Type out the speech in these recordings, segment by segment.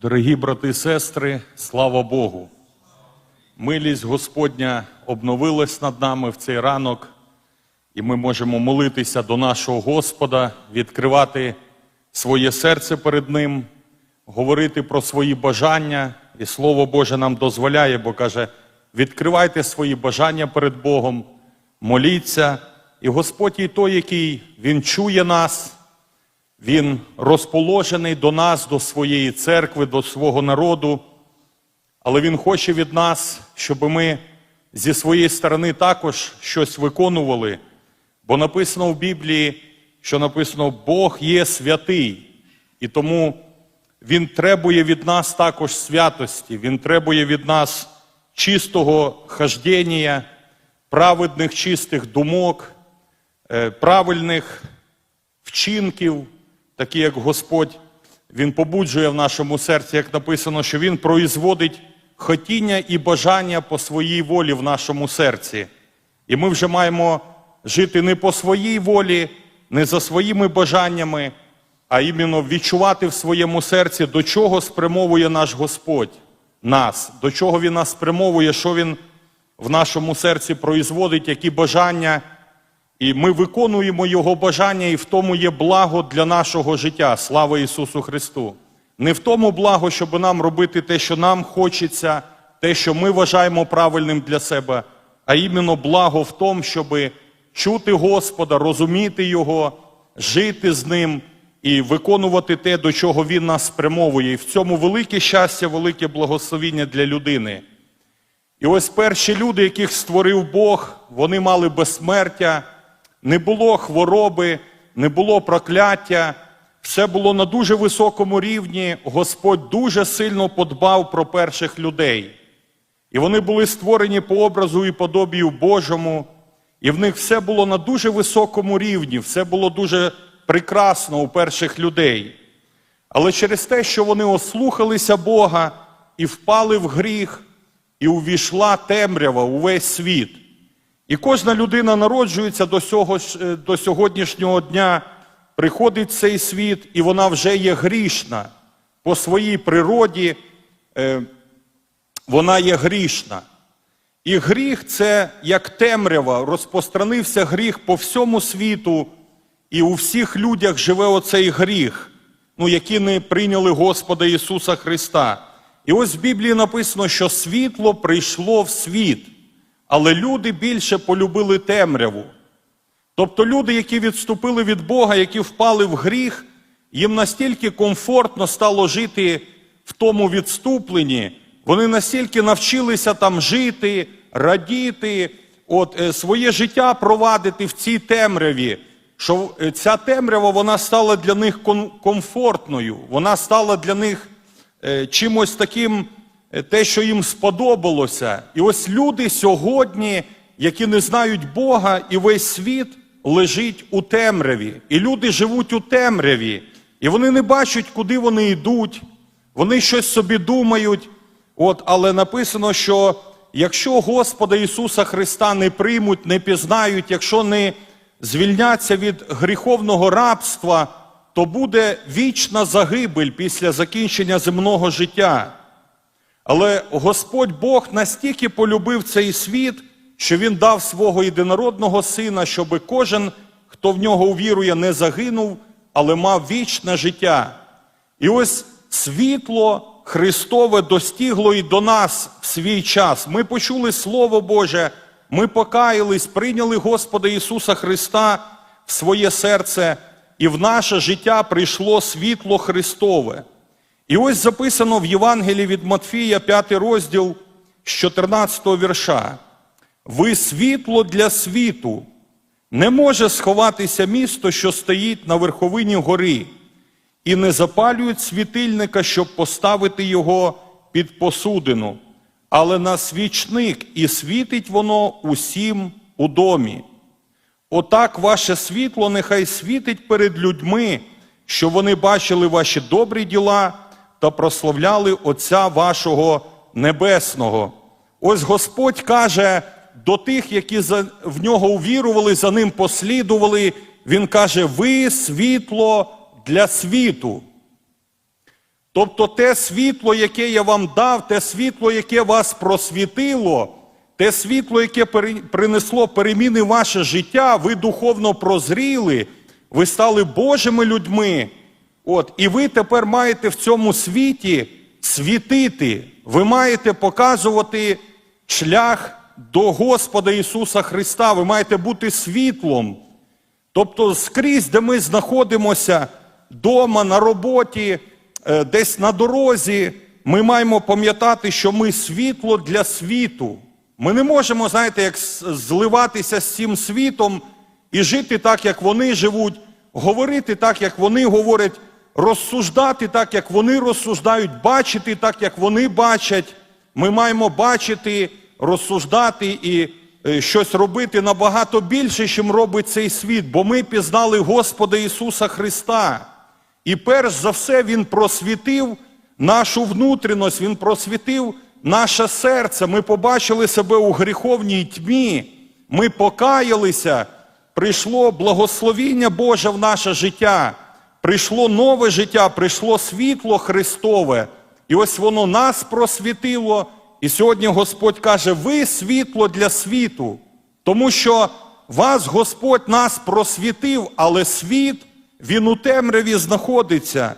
Дорогі брати і сестри, слава Богу! Милість Господня обновилась над нами в цей ранок, і ми можемо молитися до нашого Господа, відкривати своє серце перед Ним, говорити про свої бажання. І Слово Боже нам дозволяє, бо каже: відкривайте свої бажання перед Богом, моліться. І Господь і той, який Він чує нас, він розположений до нас, до своєї церкви, до свого народу, але Він хоче від нас, щоб ми зі своєї сторони також щось виконували. Бо написано в Біблії, що написано, Бог є святий, і тому Він требує від нас також святості, Він требує від нас чистого хождення, праведних чистих думок, е, правильних вчинків, такі як Господь, Він побуджує в нашому серці, як написано, що Він производить хотіння і бажання по своїй волі в нашому серці. І ми вже маємо жити не по своїй волі, не за своїми бажаннями, а іменно відчувати в своєму серці, до чого спрямовує наш Господь нас, до чого Він нас спрямовує, що Він в нашому серці производить, які бажання. І ми виконуємо Його бажання, і в тому є благо для нашого життя. Слава Ісусу Христу! Не в тому благо, щоб нам робити те, що нам хочеться, те, що ми вважаємо правильним для себе, а іменно благо в тому, щоб чути Господа, розуміти Його, жити з Ним і виконувати те, до чого Він нас спрямовує. І в цьому велике щастя, велике благословіння для людини. І ось перші люди, яких створив Бог, вони мали безсмертя, не було хвороби, не було прокляття, все було на дуже високому рівні. Господь дуже сильно подбав про перших людей. І вони були створені по образу і подобію Божому, і в них все було на дуже високому рівні, все було дуже прекрасно у перших людей. Але через те, що вони ослухалися Бога і впали в гріх, і увійшла темрява у весь світ. І кожна людина народжується до, сього, е, до сьогоднішнього дня, приходить в цей світ, і вона вже є грішна. По своїй природі е, вона є грішна. І гріх це як темрява, розпространився гріх по всьому світу, і у всіх людях живе оцей гріх, ну, які не прийняли Господа Ісуса Христа. І ось в Біблії написано, що світло прийшло в світ, але люди більше полюбили темряву. Тобто люди, які відступили від Бога, які впали в гріх, їм настільки комфортно стало жити в тому відступленні, вони настільки навчилися там жити, радіти, от, е, своє життя провадити в цій темряві, що е, ця темрява вона стала для них комфортною, вона стала для них е, чимось таким, те, що їм сподобалося. І ось люди сьогодні, які не знають Бога, і весь світ лежить у темряві. І люди живуть у темряві, і вони не бачать, куди вони йдуть, вони щось собі думають. От, але написано, що якщо Господа Ісуса Христа не приймуть, не пізнають, якщо не звільняться від гріховного рабства, то буде вічна загибель після закінчення земного життя. Але Господь Бог настільки полюбив цей світ, що Він дав свого єдинородного сина, щоб кожен, хто в нього увірує, не загинув, але мав вічне життя. І ось світло Христове достигло і до нас в свій час. Ми почули Слово Боже, ми покаялись, прийняли Господа Ісуса Христа в своє серце, і в наше життя прийшло світло Христове. І ось записано в Євангелії від Матфія, 5 розділ з 14 вірша. Ви світло для світу. Не може сховатися місто, що стоїть на верховині гори, і не запалюють світильника, щоб поставити його під посудину, але на свічник, і світить воно усім у домі. Отак ваше світло нехай світить перед людьми, що вони бачили ваші добрі діла та прославляли Отця вашого Небесного. Ось Господь каже до тих, які в нього увірували, за ним послідували. Він каже: ви світло для світу. Тобто те світло, яке я вам дав, те світло, яке вас просвітило, те світло, яке принесло переміни ваше життя, ви духовно прозріли, ви стали Божими людьми. От, і ви тепер маєте в цьому світі світити. Ви маєте показувати шлях до Господа Ісуса Христа. Ви маєте бути світлом. Тобто скрізь, де ми знаходимося вдома, на роботі, е, десь на дорозі, ми маємо пам'ятати, що ми світло для світу. Ми не можемо, знаєте, як зливатися з цим світом і жити так, як вони живуть, говорити так, як вони говорять, розсуждати так, як вони розсуждають, бачити так, як вони бачать. Ми маємо бачити, розсуждати і е, щось робити набагато більше, чим робить цей світ, бо ми пізнали Господа Ісуса Христа. І перш за все Він просвітив нашу внутрішність, Він просвітив наше серце. Ми побачили себе у гріховній тьмі, ми покаялися, прийшло благословіння Боже в наше життя, прийшло нове життя, прийшло світло Христове. І ось воно нас просвітило. І сьогодні Господь каже: ви світло для світу, тому що вас Господь нас просвітив, але світ, він у темряві знаходиться.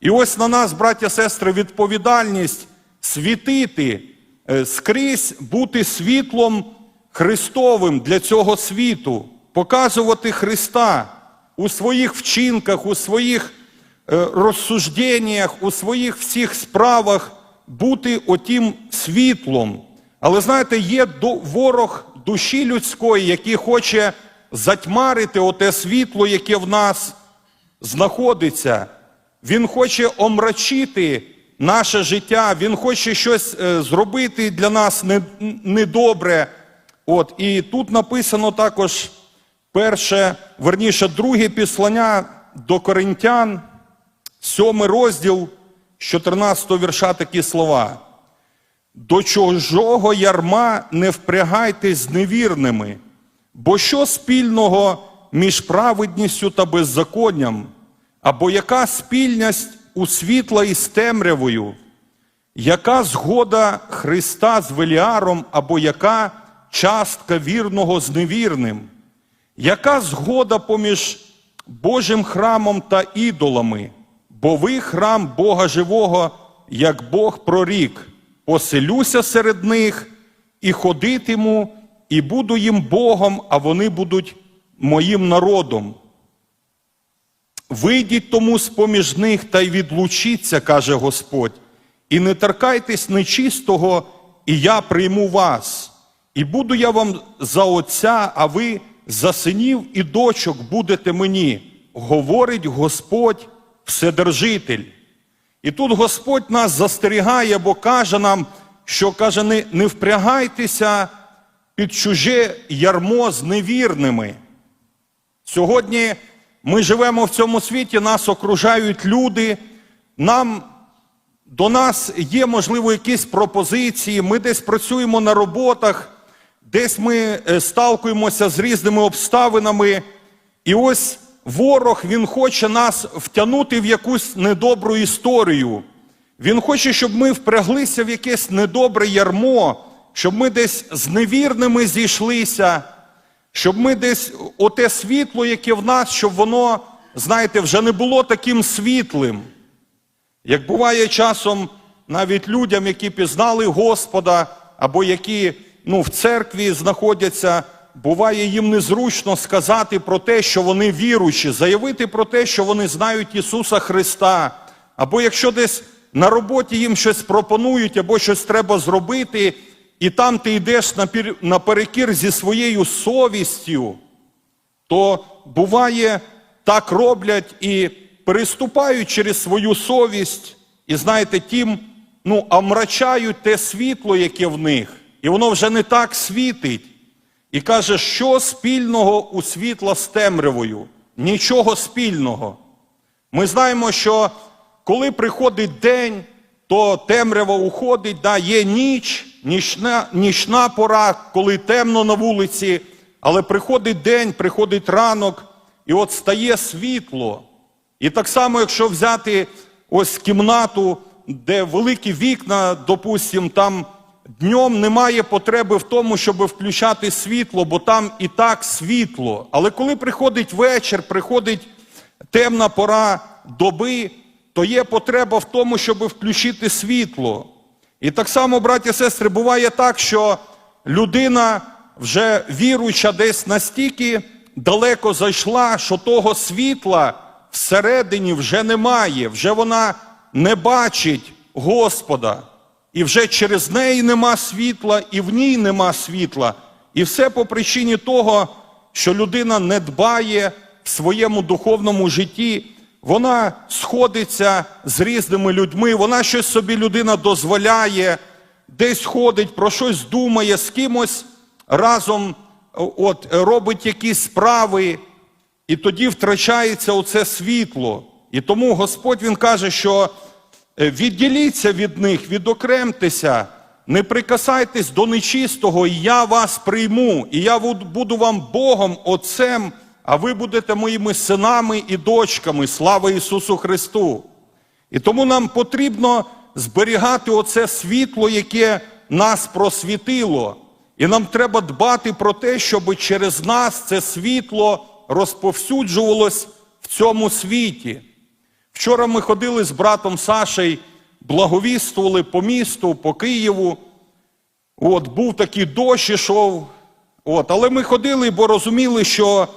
І ось на нас, браття сестри, відповідальність світити, е, скрізь бути світлом Христовим для цього світу, показувати Христа у своїх вчинках, у своїх е, розсужденнях, у своїх всіх справах бути отім світлом. Але знаєте, є ворог душі людської, який хоче затьмарити оте світло, яке в нас знаходиться. Він хоче омрачити наше життя, він хоче щось е, зробити для нас недобре. От, і тут написано також перше, верніше, друге післання до коринтян, сьомий розділ з 14 вірша такі слова. До чужого ярма не впрягайтесь з невірними, бо що спільного між праведністю та беззаконням, або яка спільність у світла із темрявою, яка згода Христа з Веліаром, або яка частка вірного з невірним, яка згода поміж Божим храмом та ідолами, бо ви храм Бога живого, як Бог прорік, поселюся серед них і ходитиму, і буду їм Богом, а вони будуть моїм народом. Вийдіть тому з поміж них та й відлучіться, каже Господь, і не торкайтесь нечистого, і я прийму вас. І буду я вам за отця, а ви за синів і дочок будете мені, говорить Господь Вседержитель. І тут Господь нас застерігає, бо каже нам, що каже, не, не впрягайтеся під чуже ярмо з невірними. Сьогодні ми живемо в цьому світі, нас окружають люди, нам, до нас є, можливо, якісь пропозиції, ми десь працюємо на роботах, десь ми е, сталкуємося з різними обставинами. І ось ворог, він хоче нас втягнути в якусь недобру історію. Він хоче, щоб ми впряглися в якесь недобре ярмо, щоб ми десь з невірними зійшлися, щоб ми десь оте світло, яке в нас, щоб воно, знаєте, вже не було таким світлим. Як буває часом навіть людям, які пізнали Господа, або які ну, в церкві знаходяться, буває їм незручно сказати про те, що вони віруючі, заявити про те, що вони знають Ісуса Христа. Або якщо десь на роботі їм щось пропонують, або щось треба зробити, і там ти йдеш наперекір зі своєю совістю, то буває, так роблять і переступають через свою совість, і знаєте, тим ну, омрачають те світло, яке в них, і воно вже не так світить. І каже, що спільного у світла з темрявою? Нічого спільного. Ми знаємо, що коли приходить день, то темрява уходить, да, є ніч, нічна, нічна пора, коли темно на вулиці, але приходить день, приходить ранок, і от стає світло. І так само, якщо взяти ось кімнату, де великі вікна, допустим, там днем немає потреби в тому, щоб включати світло, бо там і так світло. Але коли приходить вечір, приходить темна пора доби, то є потреба в тому, щоб включити світло. І так само, браті і сестри, буває так, що людина вже віруюча десь настільки далеко зайшла, що того світла всередині вже немає, вже вона не бачить Господа. І вже через неї нема світла, і в ній нема світла. І все по причині того, що людина не дбає в своєму духовному житті, вона сходиться з різними людьми, вона щось собі людина дозволяє, десь ходить, про щось думає, з кимось разом от, робить якісь справи, і тоді втрачається оце світло. І тому Господь Він каже, що е, відділіться від них, відокремтеся, не прикасайтесь до нечистого, і я вас прийму, і я буду вам Богом, Отцем, а ви будете моїми синами і дочками. Слава Ісусу Христу! І тому нам потрібно зберігати оце світло, яке нас просвітило. І нам треба дбати про те, щоб через нас це світло розповсюджувалось в цьому світі. Вчора ми ходили з братом Сашей, благовіствували по місту, по Києву. От, був такий дощ ішов. От, але ми ходили, бо розуміли, що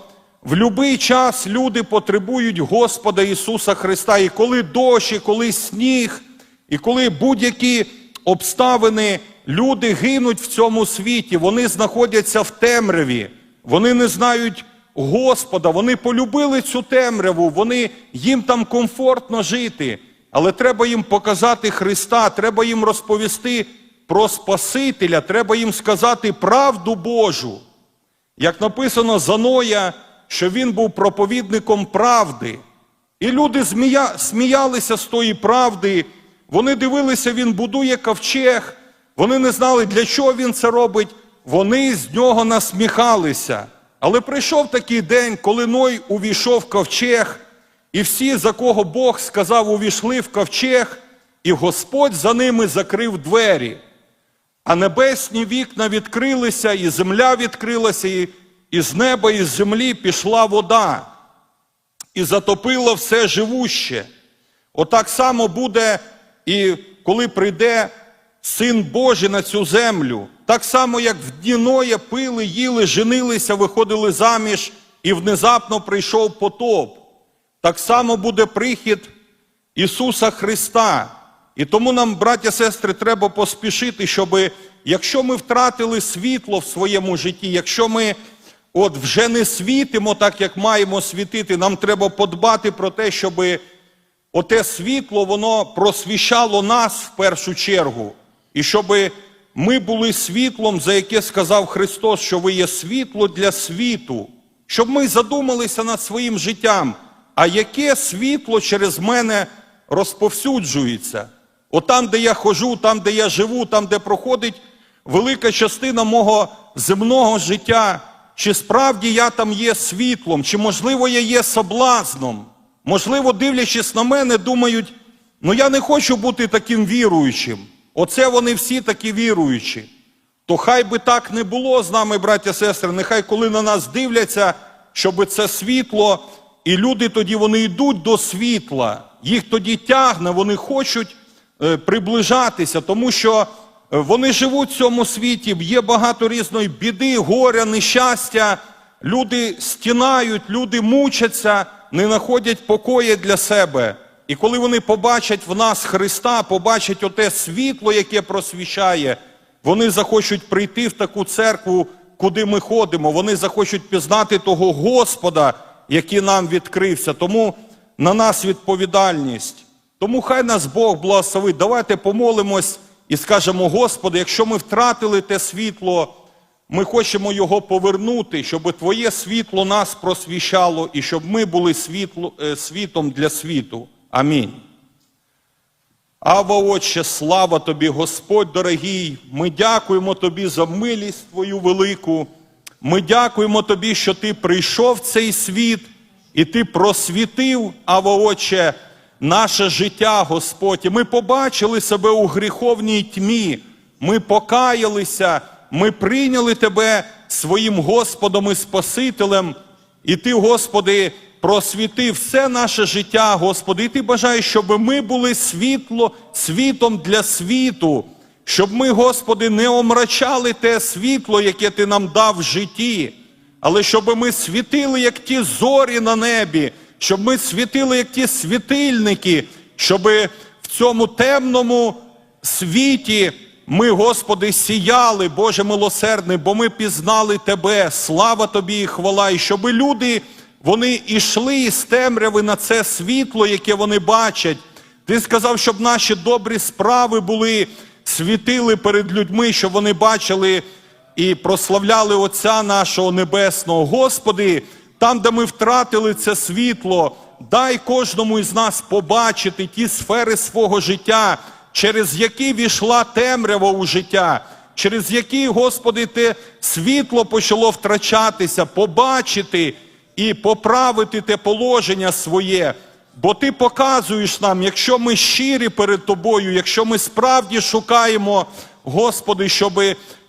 в будь-який час люди потребують Господа Ісуса Христа. І коли дощ, і коли сніг, і коли будь-які обставини, люди гинуть в цьому світі, вони знаходяться в темряві, вони не знають Господа, вони полюбили цю темряву, вони, їм там комфортно жити, але треба їм показати Христа, треба їм розповісти про Спасителя, треба їм сказати правду Божу. Як написано за Ноя, що він був проповідником правди. І люди змія... сміялися з тої правди, вони дивилися, він будує ковчег, вони не знали, для чого він це робить, вони з нього насміхалися. Але прийшов такий день, коли Ной увійшов в ковчег, і всі, за кого Бог сказав, увійшли в ковчег, і Господь за ними закрив двері. А небесні вікна відкрилися, і земля відкрилася, і, і з неба, і з землі пішла вода, і затопила все живуще. Отак само буде, і коли прийде Син Божий на цю землю, так само, як в дні Ноя пили, їли, женилися, виходили заміж, і внезапно прийшов потоп. Так само буде прихід Ісуса Христа. І тому нам, браття сестри, треба поспішити, щоб якщо ми втратили світло в своєму житті, якщо ми от вже не світимо так, як маємо світити, нам треба подбати про те, щоб оте світло воно просвіщало нас в першу чергу, і щоб ми були світлом, за яке сказав Христос, що ви є світло для світу, щоб ми задумалися над своїм життям, а яке світло через мене розповсюджується. От там, де я хожу, там, де я живу, там, де проходить велика частина мого земного життя, чи справді я там є світлом, чи можливо я є соблазном. Можливо, дивлячись на мене, думають, ну я не хочу бути таким віруючим. Оце вони всі такі віруючі. То хай би так не було з нами, браття сестри, нехай коли на нас дивляться, щоб це світло, і люди тоді вони йдуть до світла, їх тоді тягне, вони хочуть е, приближатися, тому що е, вони живуть в цьому світі, є багато різної біди, горя, нещастя. Люди стінають, люди мучаться, не знаходять покоя для себе. І коли вони побачать в нас Христа, побачать оте світло, яке просвіщає, вони захочуть прийти в таку церкву, куди ми ходимо. Вони захочуть пізнати того Господа, який нам відкрився. Тому на нас відповідальність. Тому хай нас Бог благословить. Давайте помолимось і скажемо, Господи, якщо ми втратили те світло, ми хочемо його повернути, щоб Твоє світло нас просвіщало і щоб ми були світло, е, світом для світу. Амінь. Ава, Отче, слава Тобі, Господь дорогий. Ми дякуємо Тобі за милість Твою велику. Ми дякуємо Тобі, що Ти прийшов в цей світ і Ти просвітив, Ава, Отче, наше життя, Господь. І ми побачили себе у гріховній тьмі. Ми покаялися, ми прийняли Тебе своїм Господом і Спасителем. І Ти, Господи, просвіти все наше життя, Господи. І Ти бажаєш, щоб ми були світло, світом для світу, щоб ми, Господи, не омрачали те світло, яке Ти нам дав в житті, але щоб ми світили, як ті зорі на небі, щоб ми світили, як ті світильники, щоб в цьому темному світі ми, Господи, сіяли, Боже милосердний, бо ми пізнали Тебе. Слава Тобі і хвала, і щоб люди вони йшли із темряви на це світло, яке вони бачать. Ти сказав, щоб наші добрі справи були, світили перед людьми, щоб вони бачили і прославляли Отця нашого Небесного. Господи, там, де ми втратили це світло, дай кожному із нас побачити ті сфери свого життя, через які війшла темрява у життя, через які, Господи, те світло почало втрачатися, побачити і поправити те положення своє. Бо ти показуєш нам, якщо ми щирі перед тобою, якщо ми справді шукаємо, Господи, щоб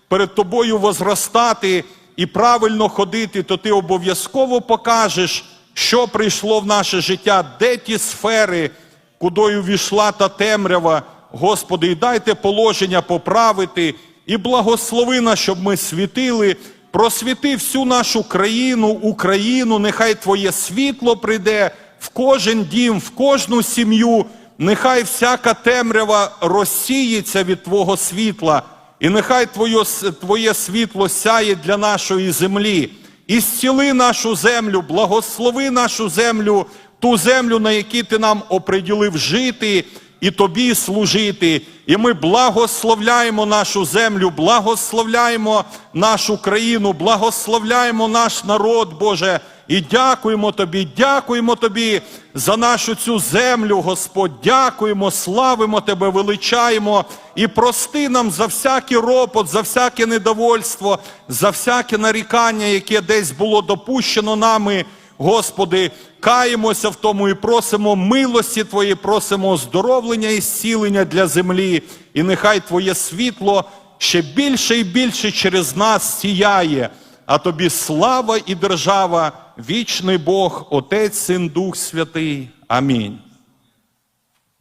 перед тобою возростати і правильно ходити, то ти обов'язково покажеш, що прийшло в наше життя, де ті сфери, кудою війшла та темрява. Господи, і дайте положення поправити, і благослови нас, щоб ми світили, просвіти всю нашу країну, Україну, нехай Твоє світло прийде в кожен дім, в кожну сім'ю, нехай всяка темрява розсіється від Твого світла, і нехай Твоє, Твоє світло сяє для нашої землі. І зціли нашу землю, благослови нашу землю, ту землю, на якій ти нам оприділив жити і тобі служити. І ми благословляємо нашу землю, благословляємо нашу країну, благословляємо наш народ, Боже. І дякуємо Тобі, дякуємо Тобі за нашу цю землю, Господь. Дякуємо, славимо Тебе, величаємо і прости нам за всякий ропот, за всяке недовольство, за всяке нарікання, яке десь було допущено нами. Господи, каємося в тому і просимо милості Твої, просимо оздоровлення і зцілення для землі. І нехай Твоє світло ще більше і більше через нас сіяє. А тобі слава і держава, вічний Бог, Отець, Син, Дух Святий. Амінь.